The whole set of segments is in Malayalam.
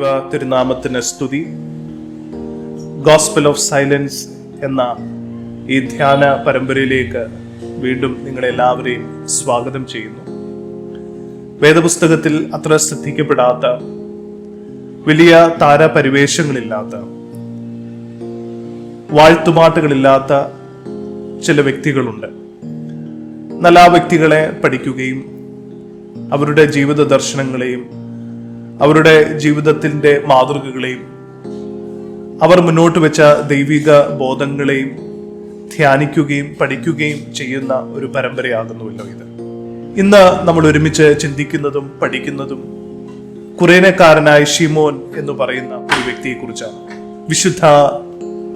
ദൈവ തിരുനാമത്തിന് സ്തുതി. ഗോസ്പൽ ഓഫ് സൈലൻസ് എന്ന ഈ ധ്യാന പരമ്പരയിലേക്ക് വീണ്ടും നിങ്ങളെല്ലാവരെയും സ്വാഗതം ചെയ്യുന്നു. വേദപുസ്തകത്തിൽ അത്ര ശ്രദ്ധിക്കപ്പെടാത്ത വലിയ താരപരിവേഷങ്ങളില്ലാത്ത വാഴ്ത്തുമാട്ടുകളില്ലാത്ത ചില വ്യക്തികളുണ്ട്. നല്ല വ്യക്തികളെ പഠിക്കുകയും അവരുടെ ജീവിത ദർശനങ്ങളെയും അവരുടെ ജീവിതത്തിന്റെ മാതൃകകളെയും അവർ മുന്നോട്ട് വെച്ച ദൈവിക ബോധങ്ങളെയും ധ്യാനിക്കുകയും പഠിക്കുകയും ചെയ്യുന്ന ഒരു പരമ്പരയാകുന്നുവല്ലോ ഇത്. ഇന്ന് നമ്മൾ ഒരുമിച്ച് ചിന്തിക്കുന്നതും പഠിക്കുന്നതും കുറേനക്കാരനായ ഷിമോൻ എന്ന് പറയുന്ന ഒരു വ്യക്തിയെ കുറിച്ചാണ് വിശുദ്ധ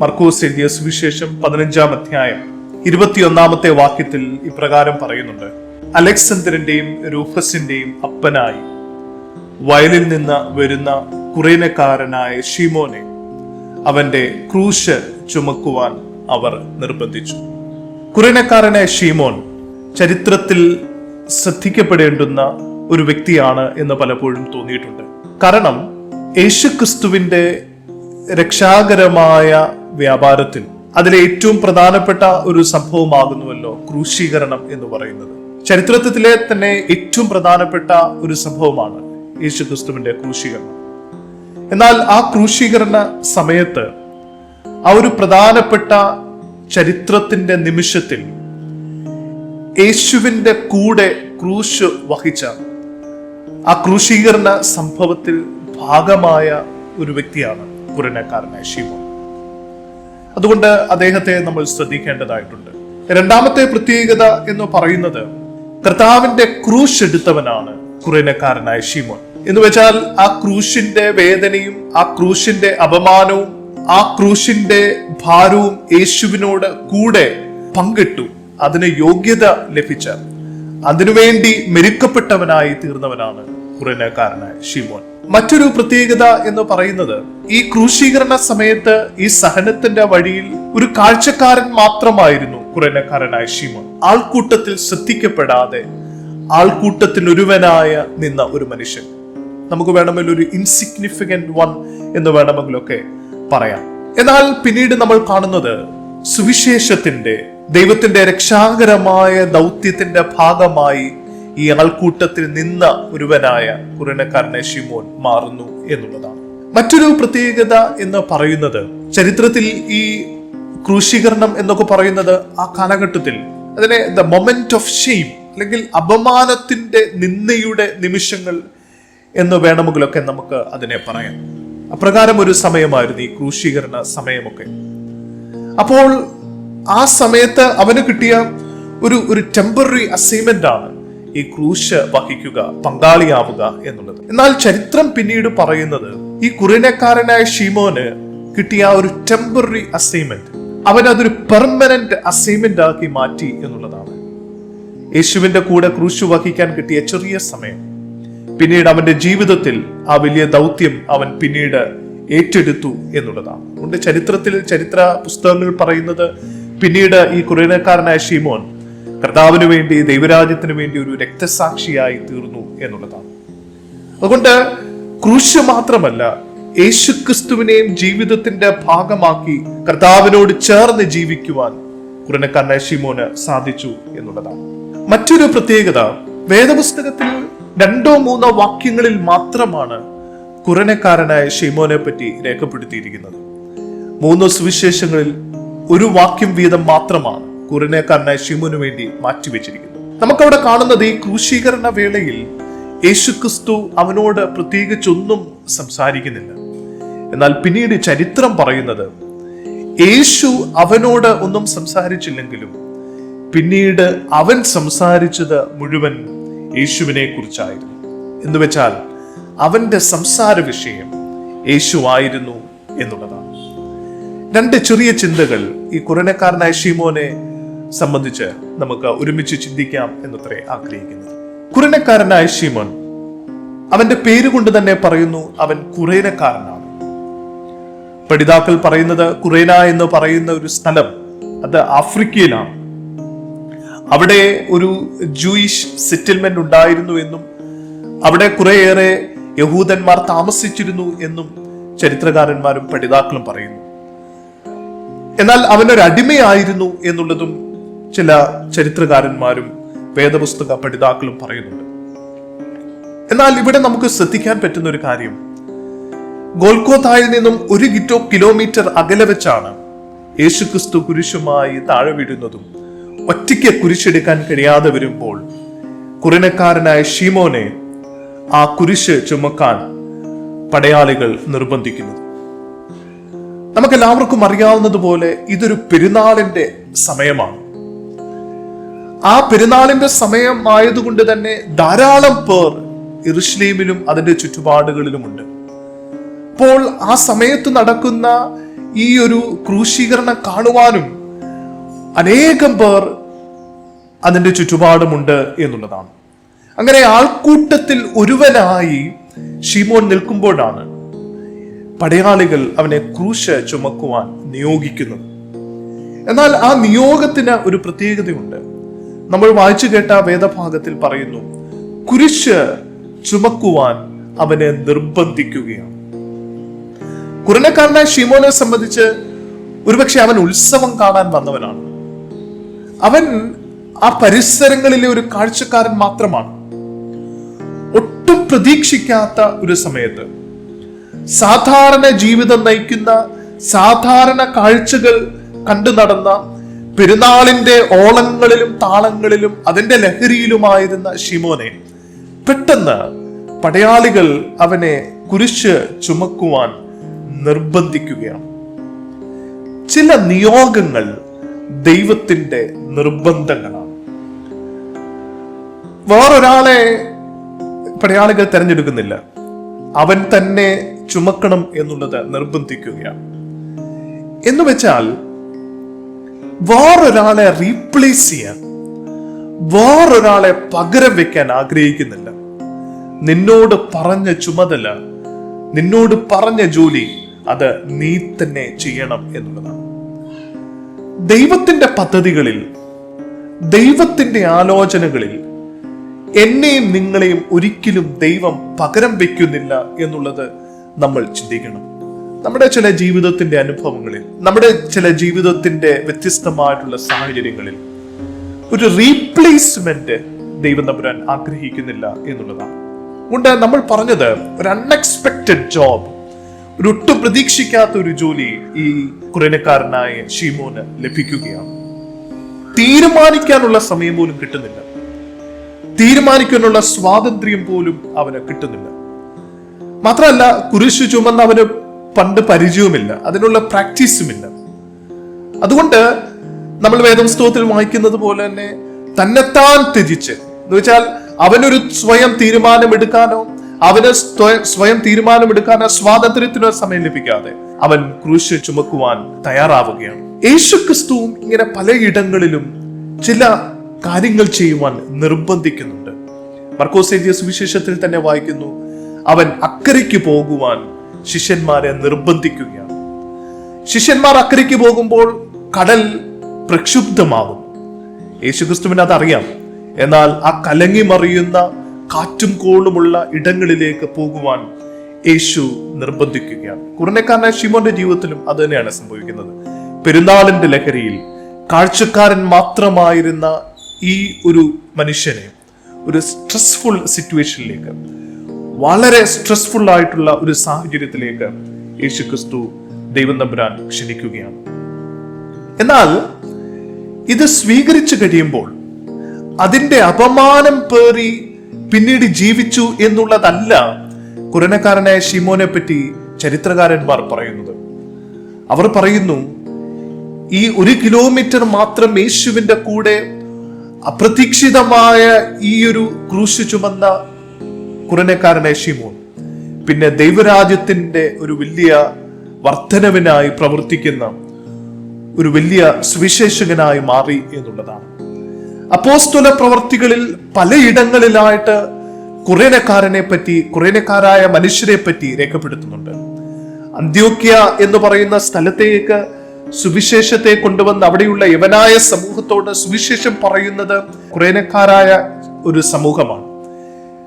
മർക്കോസ് എഴുതിയ സുവിശേഷം പതിനഞ്ചാം അധ്യായം ഇരുപത്തിയൊന്നാമത്തെ വാക്യത്തിൽ ഇപ്രകാരം പറയുന്നുണ്ട്. അലക്സണ്ടറിന്റെയും രൂഫസിന്റെയും അപ്പനായി വയലിൽ നിന്ന് വരുന്ന കുറേനക്കാരനായ ഷിമോനെ അവന്റെ ക്രൂശ് ചുമക്കുവാൻ അവർ നിർബന്ധിച്ചു. കുറേനക്കാരനായ ഷിമോൻ ചരിത്രത്തിൽ ശ്രദ്ധിക്കപ്പെടേണ്ടുന്ന ഒരു വ്യക്തിയാണ് എന്ന് പലപ്പോഴും തോന്നിയിട്ടുണ്ട്. കാരണം യേശുക്രിസ്തുവിന്റെ രക്ഷാകരമായ വ്യാപാരത്തിൽ അതിലെ ഏറ്റവും പ്രധാനപ്പെട്ട ഒരു സംഭവമാകുന്നുവല്ലോ ക്രൂശീകരണം എന്ന് പറയുന്നത്. ചരിത്രത്തിലെ തന്നെ ഏറ്റവും പ്രധാനപ്പെട്ട ഒരു സംഭവമാണ് യേശുക്രിസ്തുവിന്റെ ക്രൂശീകരണം എന്നാൽ ആ ക്രൂശീകരണ സമയത്ത് ആ ഒരു പ്രധാനപ്പെട്ട ചരിത്രത്തിന്റെ നിമിഷത്തിൽ യേശുവിന്റെ കൂടെ ക്രൂശ് വഹിച്ച ആ ക്രൂശീകരണ സംഭവത്തിൽ ഭാഗമായ ഒരു വ്യക്തിയാണ് കുരനക്കാരനായ ശിവൻ അതുകൊണ്ട് അദ്ദേഹത്തെ നമ്മൾ ശ്രദ്ധിക്കേണ്ടതായിട്ടുണ്ട്. രണ്ടാമത്തെ പ്രത്യേകത എന്ന് പറയുന്നത് കർത്താവിന്റെ ക്രൂശ് എടുത്തവനാണ് കുറേനക്കാരനായ ഷീമോൻ എന്ന് വെച്ചാൽ ആ ക്രൂശിന്റെ വേദനയും ആ ക്രൂശിന്റെ അപമാനവും ആ ക്രൂശിന്റെ ഭാരവും യേശുവിനോട് കൂടെ പങ്കിട്ടു. അതിന് യോഗ്യത ലഭിച്ച അതിനുവേണ്ടി മെരുക്കപ്പെട്ടവനായി തീർന്നവനാണ് കുറനക്കാരനായ ഷിമോൻ മറ്റൊരു പ്രത്യേകത എന്ന് പറയുന്നത് ഈ ക്രൂശീകരണ സമയത്ത് ഈ സഹനത്തിന്റെ വഴിയിൽ ഒരു കാഴ്ചക്കാരൻ മാത്രമായിരുന്നു കുറനക്കാരനായ ഷിമോൻ ആൾക്കൂട്ടത്തിൽ ശ്രദ്ധിക്കപ്പെടാതെ ആൾക്കൂട്ടത്തിനൊരുവനായ നിന്ന ഒരു മനുഷ്യൻ. നമുക്ക് വേണമെങ്കിൽ ഒരു ഇൻസിഗ്നിഫിക്കന്റ് വൺ എന്ന് വേണമെങ്കിലൊക്കെ പറയാം. എന്നാൽ പിന്നീട് നമ്മൾ കാണുന്നത് സുവിശേഷത്തിന്റെ ദൈവത്തിന്റെ രക്ഷാകരമായ ദൗത്യത്തിന്റെ ഭാഗമായി ഈ ആൾക്കൂട്ടത്തിൽ നിന്ന ഒരുവനായ കുരണക്കാരനെ ഷിമോൻ മാറുന്നു എന്നുള്ളതാണ്. മറ്റൊരു പ്രത്യേകത എന്ന് പറയുന്നത് ചരിത്രത്തിൽ ഈ ക്രൂശീകരണം എന്നൊക്കെ പറയുന്നത് ആ കാലഘട്ടത്തിൽ അതിനെ ദ മൊമെന്റ് ഓഫ് ഷെയിം അല്ലെങ്കിൽ അപമാനത്തിന്റെ നിന്ദയുടെ നിമിഷങ്ങൾ എന്ന് വേണമെങ്കിലൊക്കെ നമുക്ക് അതിനെ പറയാം. അപ്രകാരം ഒരു സമയമായിരുന്നു ഈ ക്രൂശീകരണ സമയമൊക്കെ. അപ്പോൾ ആ സമയത്ത് അവന് കിട്ടിയ ഒരു ഒരു ടെമ്പററി അസൈൻമെന്റ് ആണ് ഈ ക്രൂശ് വഹിക്കുക പങ്കാളിയാവുക എന്നുള്ളത്. എന്നാൽ ചരിത്രം പിന്നീട് പറയുന്നത് ഈ കുറിനക്കാരനായ ഷീമോന് കിട്ടിയ ഒരു ടെമ്പററി അസൈൻമെന്റ് അവൻ അതൊരു പെർമനന്റ് അസൈൻമെന്റ് ആക്കി മാറ്റി എന്നുള്ളതാണ്. യേശുവിന്റെ കൂടെ ക്രൂശ് വഹിക്കാൻ കിട്ടിയ ചെറിയ സമയം. പിന്നീട് അവന്റെ ജീവിതത്തിൽ ആ വലിയ ദൗത്യം അവൻ പിന്നീട് ഏറ്റെടുത്തു എന്നുള്ളതാണ്. അതുകൊണ്ട് ചരിത്രത്തിൽ ചരിത്ര പുസ്തകങ്ങൾ പറയുന്നത് പിന്നീട് ഈ കുറേനക്കാരനായ ഷീമോൻ കർത്താവിന് വേണ്ടി ദൈവരാജ്യത്തിന് വേണ്ടി ഒരു രക്തസാക്ഷിയായി തീർന്നു എന്നുള്ളതാണ്. അതുകൊണ്ട് ക്രൂശ് മാത്രമല്ല യേശുക്രിസ്തുവിനെയും ജീവിതത്തിന്റെ ഭാഗമാക്കി കർത്താവിനോട് ചേർന്ന് ജീവിക്കുവാൻ കുറനക്കാരനായ ഷിമോന് സാധിച്ചു എന്നുള്ളതാണ്. മറ്റൊരു പ്രത്യേകത വേദപുസ്തകത്തിൽ രണ്ടോ മൂന്നോ വാക്യങ്ങളിൽ മാത്രമാണ് കുറനക്കാരനായ ഷിമോനെ പറ്റി രേഖപ്പെടുത്തിയിരിക്കുന്നത്. മൂന്നോ സുവിശേഷങ്ങളിൽ ഒരു വാക്യം വീതം മാത്രമാണ് കുറനക്കാരനായ ഷിമോന് വേണ്ടി മാറ്റിവെച്ചിരിക്കുന്നത്. നമുക്കവിടെ കാണുന്നത് ഈ ക്രൂശീകരണ വേളയിൽ യേശുക്രിസ്തു അവനോട് പ്രത്യേകിച്ചൊന്നും സംസാരിക്കുന്നില്ല. എന്നാൽ പിന്നീട് ചരിത്രം പറയുന്നത് യേശു അവനോട് ഒന്നും സംസാരിച്ചില്ലെങ്കിലും പിന്നീട് അവൻ സംസാരിച്ചത് മുഴുവൻ യേശുവിനെ കുറിച്ചായിരുന്നു എന്ന് വെച്ചാൽ അവന്റെ സംസാര വിഷയം യേശുവായിരുന്നു എന്നുള്ളതാണ്. രണ്ട് ചെറിയ ചിന്തകൾ ഈ കുറനക്കാരനായ ഷീമോനെ സംബന്ധിച്ച് നമുക്ക് ഒരുമിച്ച് ചിന്തിക്കാം എന്നത്രേ ആഗ്രഹിക്കുന്നത്. കുറനക്കാരനായ ഷീമോൻ അവന്റെ പേര് കൊണ്ട് തന്നെ പറയുന്നു അവൻ കുറേനക്കാരനാണ്. പഠിതാക്കൾ പറയുന്നത് കുറേന എന്ന് പറയുന്ന ഒരു സ്ഥലം അത് ആഫ്രിക്കയിലാണ്. അവിടെ ഒരു ജൂയിഷ് സെറ്റിൽമെന്റ് ഉണ്ടായിരുന്നു എന്നും അവിടെ കുറേയേറെ യഹൂദന്മാർ താമസിച്ചിരുന്നു എന്നും ചരിത്രകാരന്മാരും പഠിതാക്കളും പറയുന്നു. എന്നാൽ അവനൊരു അടിമയായിരുന്നു എന്നുള്ളതും ചില ചരിത്രകാരന്മാരും വേദപുസ്തക പഠിതാക്കളും പറയുന്നുണ്ട്. എന്നാൽ ഇവിടെ നമുക്ക് ശ്രദ്ധിക്കാൻ പറ്റുന്ന ഒരു കാര്യം. ഗോൽക്കോത്തായിൽ നിന്നും ഒരു കിറ്റോ കിലോമീറ്റർ അകലെ വെച്ചാണ് യേശുക്രിസ്തു കുരിശുമായി താഴെ വീഴുന്നതും ഒറ്റയ്ക്ക് കുരിശെടുക്കാൻ കഴിയാതെ വരുമ്പോൾ കുറിനക്കാരനായ ഷീമോനെ ആ കുരിശ് ചുമക്കാൻ പടയാളികൾ നിർബന്ധിക്കുന്നത് നമുക്കെല്ലാവർക്കും അറിയാവുന്നതുപോലെ ഇതൊരു പെരുന്നാളിന്റെ സമയമാണ്. ആ പെരുന്നാളിന്റെ സമയം ആയതുകൊണ്ട് തന്നെ ധാരാളം പേർ ഇറുഷ്ലീമിലും അതിന്റെ ചുറ്റുപാടുകളിലുമുണ്ട്. അപ്പോൾ ആ സമയത്ത് നടക്കുന്ന ഈ ഒരു ക്രൂശീകരണം കാണുവാനും അനേകം പേർ അതിന്റെ ചുറ്റുപാടുമുണ്ട് എന്നുള്ളതാണ്. അങ്ങനെ ആൾക്കൂട്ടത്തിൽ ഒരുവനായി ഷിമോൻ നിൽക്കുമ്പോഴാണ് പടയാളികൾ അവനെ ക്രൂശ ചുമക്കുവാൻ നിയോഗിക്കുന്നത്. എന്നാൽ ആ നിയോഗത്തിന് ഒരു പ്രത്യേകതയുണ്ട്. നമ്മൾ വായിച്ചു കേട്ട വേദഭാഗത്തിൽ പറയുന്നു കുരിശ് ചുമക്കുവാൻ അവനെ നിർബന്ധിക്കുകയാണ്. കുരണക്കാരനായ ഷിമോനെ സംബന്ധിച്ച് ഒരുപക്ഷെ അവൻ ഉത്സവം കാണാൻ വന്നവനാണ്. അവൻ ആ പരിസരങ്ങളിലെ ഒരു കാഴ്ചക്കാരൻ മാത്രമാണ്. ഒട്ടും പ്രതീക്ഷിക്കാത്ത ഒരു സമയത്ത് സാധാരണ ജീവിതം നയിക്കുന്ന സാധാരണ കാഴ്ചകൾ കണ്ടു നടന്ന പെരുന്നാളിന്റെ ഓളങ്ങളിലും താളങ്ങളിലും അതിന്റെ ലഹരിയിലുമായിരുന്ന ഷിമോനെ പെട്ടെന്ന് പടയാളികൾ അവനെ കുരിശ് ചുമക്കുവാൻ നിർബന്ധിക്കുകയാണ്. ചില നിയോഗങ്ങൾ ദൈവത്തിന്റെ നിർബന്ധങ്ങളാണ്. വേറൊരാളെ പടയാളികൾ തെരഞ്ഞെടുക്കുന്നില്ല. അവൻ തന്നെ ചുമക്കണം എന്നുള്ളത് നിർബന്ധിക്കുകയാണ്. എന്ന് വെച്ചാൽ വേറൊരാളെ റീപ്ലേസ് ചെയ്യാൻ വേറൊരാളെ പകരം വെക്കാൻ ആഗ്രഹിക്കുന്നില്ല. നിന്നോട് പറഞ്ഞ ചുമതല നിന്നോട് പറഞ്ഞ ജോലി അത് നീ തന്നെ ചെയ്യണം എന്നുള്ളതാണ്. ദൈവത്തിന്റെ പദ്ധതികളിൽ ദൈവത്തിന്റെ ആലോചനകളിൽ എന്നെയും നിങ്ങളെയും ഒരിക്കലും ദൈവം പകരം വെക്കുന്നില്ല എന്നുള്ളത് നമ്മൾ ചിന്തിക്കണം. നമ്മുടെ ചില ജീവിതത്തിന്റെ അനുഭവങ്ങളിൽ നമ്മുടെ ചില ജീവിതത്തിന്റെ വ്യത്യസ്തമായിട്ടുള്ള സാഹചര്യങ്ങളിൽ ഒരു റീപ്ലേസ്മെന്റ് ദൈവം തമ്പുരാൻ ആഗ്രഹിക്കുന്നില്ല എന്നുള്ളതാണ്. ഉണ്ട് നമ്മൾ പറഞ്ഞത് ഒരു അൺഎക്സ്പെക്റ്റഡ് ജോബ് ഒരു ഒട്ടും പ്രതീക്ഷിക്കാത്ത ഒരു ജോലി ഈ കുറേനക്കാരനായ ഷീമോന് ലഭിക്കുകയാണ്. തീരുമാനിക്കാനുള്ള സമയം പോലും കിട്ടുന്നില്ല. തീരുമാനിക്കാനുള്ള സ്വാതന്ത്ര്യം പോലും അവന് കിട്ടുന്നില്ല. മാത്രമല്ല കുരിശ് ചുമന്ന് അവന് പണ്ട് പരിചയവുമില്ല. അതിനുള്ള പ്രാക്ടീസുമില്ല. അതുകൊണ്ട് നമ്മൾ വേദം വേദപുസ്തകത്തിൽ വായിക്കുന്നത് പോലെ തന്നെ തന്നെത്താൻ ത്യജിച്ച്. എന്ന് വെച്ചാൽ അവനൊരു സ്വയം തീരുമാനമെടുക്കാനോ അവന് സ്വയ- തീരുമാനമെടുക്കാൻ സ്വാതന്ത്ര്യത്തിനോ സമയം ലഭിക്കാതെ അവൻ ക്രൂശ് ചുമക്കുവാൻ തയ്യാറാവുകയാണ്. യേശു ക്രിസ്തുവും ഇങ്ങനെ പലയിടങ്ങളിലും ചില കാര്യങ്ങൾ ചെയ്യുവാൻ നിർബന്ധിക്കുന്നുണ്ട്. മർക്കോസേജിയ സുവിശേഷത്തിൽ തന്നെ വായിക്കുന്നു അവൻ അക്കരയ്ക്ക് പോകുവാൻ ശിഷ്യന്മാരെ നിർബന്ധിക്കുകയാണ്. ശിഷ്യന്മാർ അക്കരയ്ക്ക് പോകുമ്പോൾ കടൽ പ്രക്ഷുബ്ധമാകും. യേശുക്രിസ്തുവിന് അതറിയാം എന്നാൽ ആ കലങ്ങി മറിയുന്ന കാറ്റും കോളുമുള്ള ഇടങ്ങളിലേക്ക് പോകുവാൻ യേശു നിർബന്ധിക്കുകയാണ്. കുറഞ്ഞക്കാരനായ ഷിമോന്റെ ജീവിതത്തിലും അത് തന്നെയാണ് സംഭവിക്കുന്നത്. പെരുന്നാളിന്റെ ലഹരിയിൽ കാഴ്ചക്കാരൻ മാത്രമായിരുന്ന ഈ ഒരു മനുഷ്യനെ ഒരു സ്ട്രെസ്ഫുൾ സിറ്റുവേഷനിലേക്ക് വളരെ സ്ട്രെസ്ഫുൾ ആയിട്ടുള്ള ഒരു സാഹചര്യത്തിലേക്ക് യേശു ക്രിസ്തു ദൈവം തമ്പുരാൻ ക്ഷണിക്കുകയാണ്. എന്നാൽ ഇത് സ്വീകരിച്ചു കഴിയുമ്പോൾ അതിന്റെ അപമാനം പേറി പിന്നീട് ജീവിച്ചു എന്നുള്ളതല്ല കുരനക്കാരനായ ഷിമോനെ പറ്റി ചരിത്രകാരന്മാർ പറയുന്നത്. അവർ പറയുന്നു ഈ ഒരു കിലോമീറ്റർ മാത്രം യേശുവിന്റെ കൂടെ അപ്രതീക്ഷിതമായ ഈ ഒരു ക്രൂശ് ചുമന്ന കുരനക്കാരനെ ഷിമോൻ പിന്നെ ദൈവരാജ്യത്തിന്റെ ഒരു വലിയ വർധനവിനായി പ്രവർത്തിക്കുന്ന ഒരു വലിയ സുവിശേഷകനായി മാറി എന്നുള്ളതാണ്. അപ്പോസ്തല പ്രവർത്തികളിൽ പലയിടങ്ങളിലായിട്ട് കുറേനക്കാരനെ പറ്റി കുറേനക്കാരായ മനുഷ്യരെ പറ്റി രേഖപ്പെടുത്തുന്നുണ്ട്. അന്ത്യോക്യ എന്ന് പറയുന്ന സ്ഥലത്തേക്ക് സുവിശേഷത്തെ കൊണ്ടുവന്ന് അവിടെയുള്ള യവനായ സമൂഹത്തോട് സുവിശേഷം പറയുന്നത് കുറേനക്കാരായ ഒരു സമൂഹമാണ്.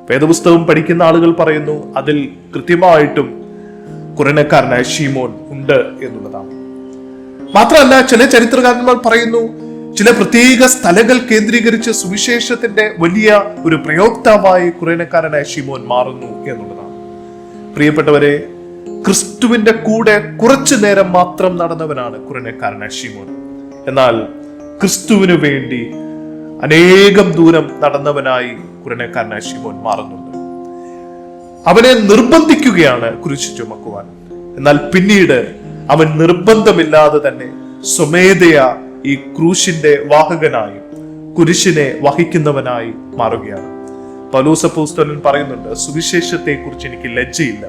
വേദപുസ്തകം പഠിക്കുന്ന ആളുകൾ പറയുന്നു അതിൽ കൃത്യമായിട്ടും കുറേനക്കാരനായ ഷീമോൻ ഉണ്ട് എന്നുള്ളതാണ്. മാത്രമല്ല ചില ചരിത്രകാരന്മാർ പറയുന്നു ചില പ്രത്യേക സ്ഥലങ്ങൾ കേന്ദ്രീകരിച്ച് സുവിശേഷത്തിന്റെ വലിയ ഒരു പ്രയോക്താവായി കുറേനക്കാരനായ ഷിമോൻ മാറുന്നു എന്നുള്ളതാണ്. പ്രിയപ്പെട്ടവരെ ക്രിസ്തുവിന്റെ കൂടെ കുറച്ചു നേരം മാത്രം നടന്നവനാണ് കുറേനക്കാരനായ ഷിമോൻ എന്നാൽ ക്രിസ്തുവിനു വേണ്ടി അനേകം ദൂരം നടന്നവനായി കുറേനക്കാരനായ ഷിമോൻ മാറുന്നുണ്ട്. അവനെ നിർബന്ധിക്കുകയാണ് കുരിശു ചുമക്കുവാൻ. എന്നാൽ പിന്നീട് അവൻ നിർബന്ധമില്ലാതെ തന്നെ സ്വമേധയ ഈ ക്രൂശിന്റെ വാഹകനായി കുരിശിനെ വഹിക്കുന്നവനായി മാറുകയാണ്. പലൂസപ്പൂസ്തലൻ പറയുന്നുണ്ട് സുവിശേഷത്തെ കുറിച്ച് എനിക്ക് ലജ്ജയില്ല.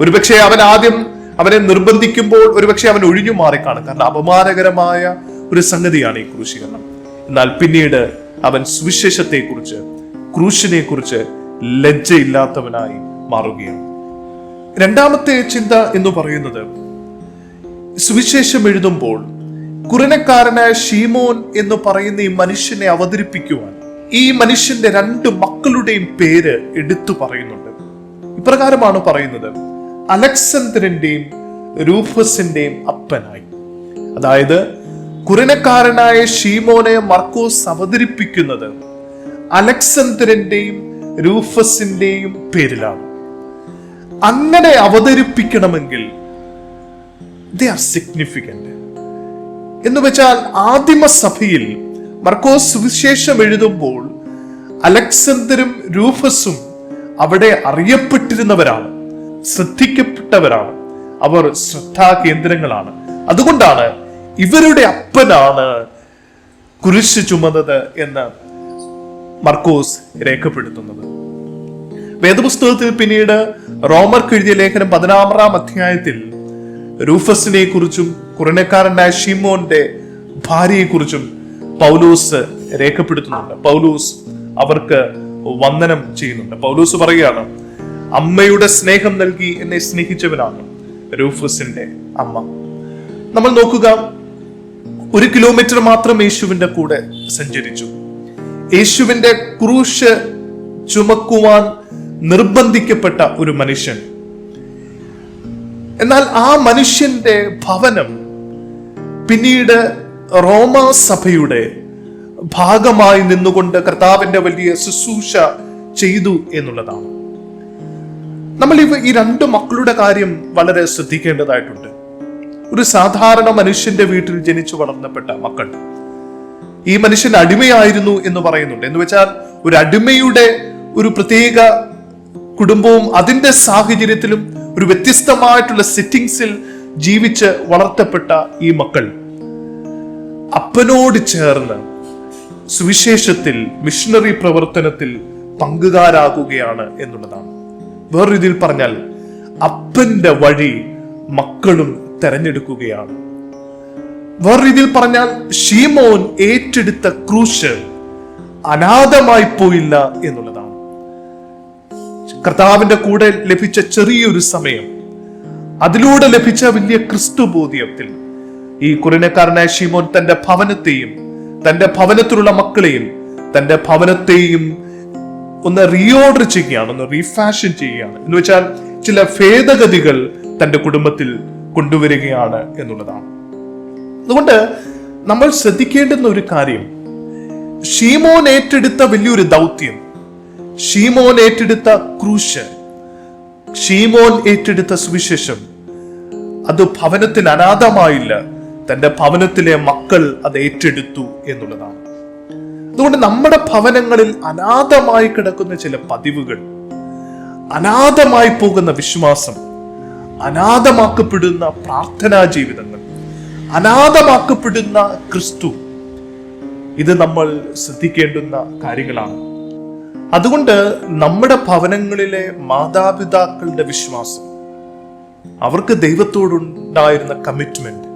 ഒരുപക്ഷെ അവൻ ആദ്യം അവനെ നിർബന്ധിക്കുമ്പോൾ ഒരുപക്ഷെ അവൻ ഒഴിഞ്ഞു മാറിക്കാണും. കാരണം അപമാനകരമായ ഒരു സംഗതിയാണ് ഈ ക്രൂശീകരണം. എന്നാൽ പിന്നീട് അവൻ സുവിശേഷത്തെ കുറിച്ച് ക്രൂശിനെ കുറിച്ച് ലജ്ജയില്ലാത്തവനായി മാറുകയാണ്. രണ്ടാമത്തെ ചിന്ത എന്ന് പറയുന്നത് സുവിശേഷം എഴുതുമ്പോൾ കുറനക്കാരനായ ഷീമോൻ എന്ന് പറയുന്ന ഈ മനുഷ്യനെ അവതരിപ്പിക്കുവാൻ ഈ മനുഷ്യന്റെ രണ്ട് മക്കളുടെയും പേര് എടുത്തു പറയുന്നുണ്ട്. ഇപ്രകാരമാണ് പറയുന്നത്. അലക്സണ്ടറിന്റെയും രൂഫസിന്റെയും അപ്പനായി. അതായത് കുറിനക്കാരനായ ഷീമോനെ മർക്കോസ് അവതരിപ്പിക്കുന്നത് അലക്സണ്ടറിന്റെയും രൂഫസിന്റെയും പേരിലാണ്. അങ്ങനെ അവതരിപ്പിക്കണമെങ്കിൽ ദേ ആർ സിഗ്നിഫിക്കന്റ് എന്ന് വെച്ചാൽ ആദിമ സഭയിൽ മർക്കോസ് സുവിശേഷം എഴുതുമ്പോൾ അലക്സന്തരും രൂഫസും അവിടെ അറിയപ്പെട്ടിരുന്നവരാണ് ശ്രദ്ധിക്കപ്പെട്ടവരാണ്. അവർ ശ്രദ്ധാ കേന്ദ്രങ്ങളാണ് അതുകൊണ്ടാണ് ഇവരുടെ അപ്പനാണ് കുരിശ് ചുമന്നത് എന്ന് മർക്കോസ് രേഖപ്പെടുത്തുന്നത്. വേദപുസ്തകത്തിൽ പിന്നീട് റോമർക്ക് എഴുതിയ ലേഖനം പതിനാറാം അധ്യായത്തിൽ റൂഫസിനെ കുറിച്ചും കുറനക്കാരനായ ഷിമോന്റെ ഭാര്യയെ കുറിച്ചും പൗലൂസ് രേഖപ്പെടുത്തുന്നുണ്ട്. പൗലൂസ് അവർക്ക് വന്ദനം ചെയ്യുന്നുണ്ട്. പൗലൂസ് പറയുകയാണ് അമ്മയുടെ സ്നേഹം നൽകി എന്നെ സ്നേഹിച്ചവനാണ് റൂഫസിന്റെ അമ്മ. നമ്മൾ നോക്കുക ഒരു കിലോമീറ്റർ മാത്രം യേശുവിന്റെ കൂടെ സഞ്ചരിച്ചു. യേശുവിന്റെ ക്രൂശ് ചുമക്കുവാൻ നിർബന്ധിക്കപ്പെട്ട ഒരു മനുഷ്യൻ എന്നാൽ ആ മനുഷ്യന്റെ ഭവനം പിന്നീട് റോമാ സഭയുടെ ഭാഗമായി നിന്നുകൊണ്ട് കർത്താവിന്റെ വലിയ ശുശ്രൂഷ ചെയ്തു എന്നുള്ളതാണ്. നമ്മൾ ഇവ ഈ രണ്ട് മക്കളുടെ കാര്യം വളരെ ശ്രദ്ധിക്കേണ്ടതായിട്ടുണ്ട്. ഒരു സാധാരണ മനുഷ്യന്റെ വീട്ടിൽ ജനിച്ചു വളർന്നപ്പെട്ട മക്കൾ. ഈ മനുഷ്യൻ അടിമയായിരുന്നു എന്ന് പറയുന്നുണ്ട്. എന്ന് വെച്ചാൽ ഒരു അടിമയുടെ ഒരു പ്രത്യേക കുടുംബവും അതിന്റെ സാഹചര്യത്തിലും ഒരു വ്യത്യസ്തമായിട്ടുള്ള സെറ്റിങ്സിൽ ജീവിച്ച് വളർത്തപ്പെട്ട ഈ മക്കൾ. അപ്പനോട് ചേർന്ന് സുവിശേഷത്തിൽ മിഷണറി പ്രവർത്തനത്തിൽ പങ്കുകാരാകുകയാണ് എന്നുള്ളതാണ്. വേറൊരു രീതിയിൽ പറഞ്ഞാൽ അപ്പന്റെ വഴി മക്കളും തെരഞ്ഞെടുക്കുകയാണ്. വേറൊരു രീതിയിൽ പറഞ്ഞാൽ ഷീമോൻ ഏറ്റെടുത്ത ക്രൂശ് അനാഥമായി പോയില്ല എന്നുള്ളതാണ്. കർത്താവിന്റെ കൂടെ ലഭിച്ച ചെറിയൊരു സമയം. അതിലൂടെ ലഭിച്ച വലിയ ക്രിസ്തു ബോധ്യത്തിൽ ഈ കുറിനക്കാരനായ ഷിമോൻ തന്റെ ഭവനത്തെയും തന്റെ ഭവനത്തിലുള്ള മക്കളെയും തന്റെ ഭവനത്തെയും ഒന്ന് റീഓർഡർ ചെയ്യുകയാണ് ഒന്ന് റീഫാഷൻ ചെയ്യുകയാണ്. എന്ന് വെച്ചാൽ ചില ഭേദഗതികൾ തന്റെ കുടുംബത്തിൽ കൊണ്ടുവരികയാണ് എന്നുള്ളതാണ്. അതുകൊണ്ട് നമ്മൾ ശ്രദ്ധിക്കേണ്ടുന്ന ഒരു കാര്യം ഷീമോൻ ഏറ്റെടുത്ത വലിയൊരു ദൗത്യം ഷീമോൻ ഏറ്റെടുത്ത ക്രൂശ് ഷീമോൻ ഏറ്റെടുത്ത സുവിശേഷം. അത് ഭവനത്തിൽ അനാഥമായില്ല. തന്റെ ഭവനത്തിലെ മക്കൾ അത് ഏറ്റെടുത്തു എന്നുള്ളതാണ്. അതുകൊണ്ട് നമ്മുടെ ഭവനങ്ങളിൽ അനാഥമായി കിടക്കുന്ന ചില പതിവുകൾ അനാഥമായി പോകുന്ന വിശ്വാസം അനാഥമാക്കപ്പെടുന്ന പ്രാർത്ഥനാ ജീവിതങ്ങൾ അനാഥമാക്കപ്പെടുന്ന ക്രിസ്തു ഇത് നമ്മൾ ശ്രദ്ധിക്കേണ്ടുന്ന കാര്യങ്ങളാണ്. അതുകൊണ്ട് നമ്മുടെ ഭവനങ്ങളിലെ മാതാപിതാക്കളുടെ വിശ്വാസം അവർക്ക് ദൈവത്തോടുണ്ടായിരുന്ന കമ്മിറ്റ്മെന്റ്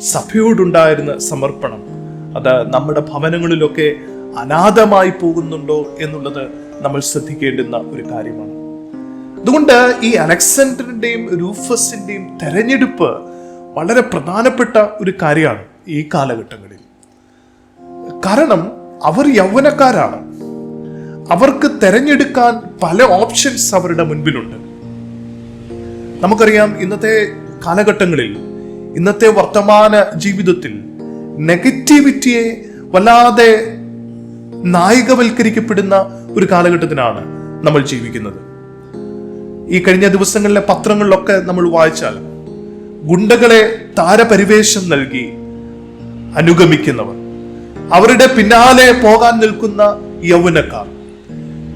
സഭയോടുണ്ടായിരുന്ന സമർപ്പണം അത് നമ്മുടെ ഭവനങ്ങളിലൊക്കെ അനാഥമായി പോകുന്നുണ്ടോ എന്നുള്ളത് നമ്മൾ ശ്രദ്ധിക്കേണ്ടുന്ന ഒരു കാര്യമാണ്. അതുകൊണ്ട് ഈ അലക്സാണ്ടറിന്റെയും രൂഫസിന്റെയും തെരഞ്ഞെടുപ്പ് വളരെ പ്രധാനപ്പെട്ട ഒരു കാര്യമാണ് ഈ കാലഘട്ടങ്ങളിൽ. കാരണം അവർ യൗവനക്കാരാണ്. അവർക്ക് തെരഞ്ഞെടുക്കാൻ പല ഓപ്ഷൻസ് അവരുടെ മുൻപിലുണ്ട്. നമുക്കറിയാം ഇന്നത്തെ കാലഘട്ടങ്ങളിൽ ഇന്നത്തെ വർത്തമാന ജീവിതത്തിൽ നെഗറ്റിവിറ്റിയെ വല്ലാതെ നായികവൽക്കരിക്കപ്പെടുന്ന ഒരു കാലഘട്ടത്തിലാണ് നമ്മൾ ജീവിക്കുന്നത്. ഈ കഴിഞ്ഞ ദിവസങ്ങളിലെ പത്രങ്ങളിലൊക്കെ നമ്മൾ വായിച്ചാൽ ഗുണ്ടകളെ താരപരിവേഷം നൽകി അനുഗമിക്കുന്നവർ അവരുടെ പിന്നാലെ പോകാൻ നിൽക്കുന്ന യൗവനക്കാർ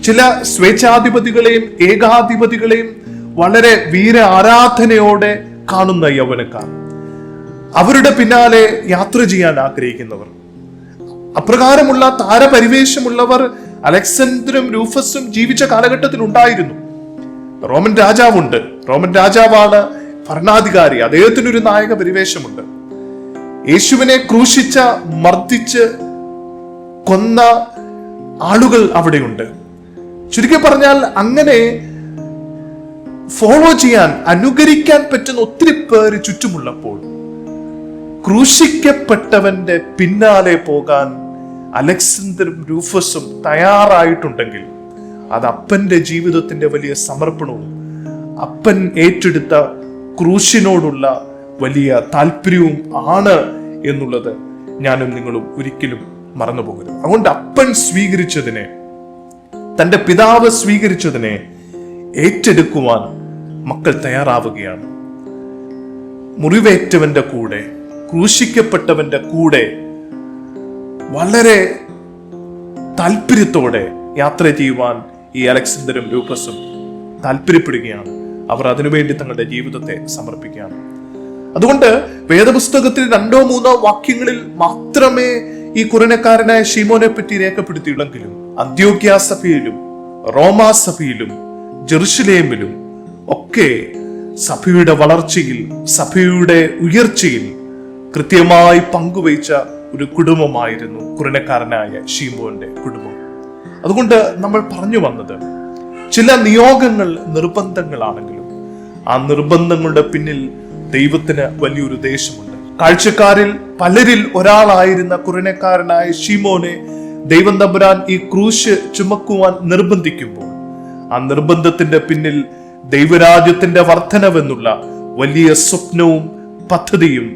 ചില സ്വേച്ഛാധിപതികളെയും ഏകാധിപതികളെയും വളരെ വീര ആരാധനയോടെ കാണുന്ന യൗവനക്കാർ. അവരുടെ പിന്നാലെ യാത്ര ചെയ്യാൻ ആഗ്രഹിക്കുന്നവർ. അപ്രകാരമുള്ള താരപരിവേഷമുള്ളവർ അലക്സാണ്ടറും രൂഫസും ജീവിച്ച കാലഘട്ടത്തിൽ ഉണ്ടായിരുന്നു. റോമൻ രാജാവുണ്ട്. റോമൻ രാജാവാണ് ഭരണാധികാരി. അദ്ദേഹത്തിനൊരു നായക പരിവേഷമുണ്ട്. യേശുവിനെ ക്രൂശിച്ച മർദ്ദിച്ച് കൊന്ന ആളുകൾ അവിടെയുണ്ട്. ചുരുക്കി പറഞ്ഞാൽ അങ്ങനെ ഫോളോ ചെയ്യാൻ അനുകരിക്കാൻ പറ്റുന്ന ഒത്തിരി പേര് ചുറ്റുമുള്ളപ്പോൾ ക്രൂശിക്കപ്പെട്ടവന്റെ പിന്നാലെ പോകാൻ അലക്സാണ്ടറും രൂഫസും തയ്യാറായിട്ടുണ്ടെങ്കിൽ അത് അപ്പന്റെ ജീവിതത്തിന്റെ വലിയ സമർപ്പണവും അപ്പൻ ഏറ്റെടുത്ത ക്രൂശിനോടുള്ള വലിയ താല്പര്യവും ആണ് എന്നുള്ളത് ഞാനും നിങ്ങളും ഒരിക്കലും മറന്നു പോകരുത് അതുകൊണ്ട് അപ്പൻ സ്വീകരിച്ചതിനെ തന്റെ പിതാവ് സ്വീകരിച്ചതിനെ ഏറ്റെടുക്കുവാൻ മക്കൾ തയ്യാറാവുകയാണ്. മുറിവേറ്റവന്റെ കൂടെ ക്രൂശിക്കപ്പെട്ടവന്റെ കൂടെ വളരെ താല്പര്യത്തോടെ യാത്ര ചെയ്യുവാൻ ഈ അലക്സാണ്ടറും ലൂക്കസും താല്പര്യപ്പെടുകയാണ്. അവർ അതിനുവേണ്ടി തങ്ങളുടെ ജീവിതത്തെ സമർപ്പിക്കുകയാണ്. അതുകൊണ്ട് വേദപുസ്തകത്തിൽ രണ്ടോ മൂന്നോ വാക്യങ്ങളിൽ മാത്രമേ ഈ കുറനക്കാരനായ ഷീമോനെ പറ്റി രേഖപ്പെടുത്തിയുള്ളെങ്കിലും അന്ത്യോഗ്യ സഭയിലും റോമാ സഭയിലും ജെറുസലേമിലും ഒക്കെ സഭയുടെ വളർച്ചയിൽ സഭയുടെ ഉയർച്ചയിൽ കൃത്യമായി പങ്കുവച്ച ഒരു കുടുംബമായിരുന്നു കുറിനക്കാരനായ ഷീമോന്റെ കുടുംബം. അതുകൊണ്ട് നമ്മൾ പറഞ്ഞു വന്നത് ചില നിയോഗങ്ങൾ നിർബന്ധങ്ങളാണെങ്കിലും ആ നിർബന്ധങ്ങളുടെ പിന്നിൽ ദൈവത്തിന് വലിയൊരു ദേശമുണ്ട് കാഴ്ചക്കാരിൽ പലരിൽ ഒരാളായിരുന്ന കുറിനക്കാരനായ ഷീമോനെ ദൈവം തമ്പുരാൻ ഈ ക്രൂശ് ചുമക്കുവാൻ നിർബന്ധിക്കുമ്പോൾ ആ നിർബന്ധത്തിന്റെ പിന്നിൽ ദൈവരാജ്യത്തിന്റെ വർധനവെന്നുള്ള വലിയ സ്വപ്നവും പദ്ധതിയും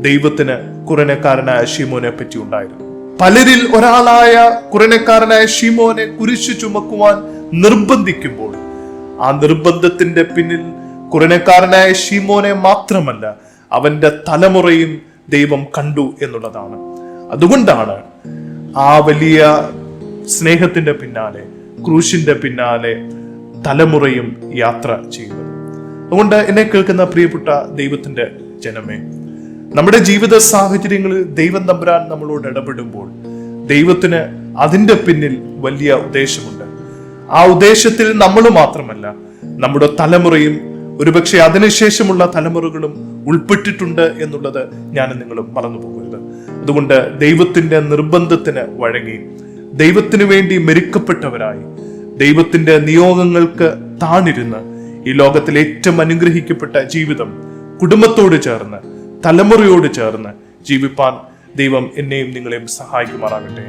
ദൈവത്തിന് കുറനക്കാരനായ ഷീമോനെ പറ്റി ഉണ്ടായിരുന്നു. പലരിൽ ഒരാളായ കുറനക്കാരനായ ഷീമോനെ കുരിശു ചുമക്കുവാൻ നിർബന്ധിക്കുമ്പോൾ ആ നിർബന്ധത്തിന്റെ പിന്നിൽ കുറനക്കാരനായ ഷീമോനെ മാത്രമല്ല അവന്റെ തലമുറയും ദൈവം കണ്ടു എന്നുള്ളതാണ്. അതുകൊണ്ടാണ് ആ വലിയ സ്നേഹത്തിന്റെ പിന്നാലെ ക്രൂശിന്റെ പിന്നാലെ തലമുറയും യാത്ര ചെയ്യുന്നത് അതുകൊണ്ട് എന്നെ കേൾക്കുന്ന പ്രിയപ്പെട്ട ദൈവത്തിന്റെ ജനമേ നമ്മുടെ ജീവിത സാഹചര്യങ്ങളിൽ ദൈവം തമ്പുരാൻ നമ്മളോട് ഇടപെടുമ്പോൾ ദൈവത്തിന് അതിന്റെ പിന്നിൽ വലിയ ഉദ്ദേശമുണ്ട്. ആ ഉദ്ദേശത്തിൽ നമ്മൾ മാത്രമല്ല നമ്മുടെ തലമുറയും ഒരുപക്ഷെ അതിനുശേഷമുള്ള തലമുറകളും ഉൾപ്പെട്ടിട്ടുണ്ട് എന്നുള്ളത് ഞാൻ നിങ്ങളും മറന്നു പോകരുത്. അതുകൊണ്ട് ദൈവത്തിന്റെ നിർബന്ധത്തിന് വഴങ്ങി ദൈവത്തിനു വേണ്ടി മെരുക്കപ്പെട്ടവരായി ദൈവത്തിന്റെ നിയോഗങ്ങൾക്ക് താണിരുന്ന് ഈ ലോകത്തിൽ ഏറ്റവും അനുഗ്രഹിക്കപ്പെട്ട ജീവിതം കുടുംബത്തോട് ചേർന്ന് തലമുറയോട് ചേർന്ന് ജീവിപ്പാൻ ദൈവം എന്നെയും നിങ്ങളെയും സഹായിക്കുമാറാകട്ടെ.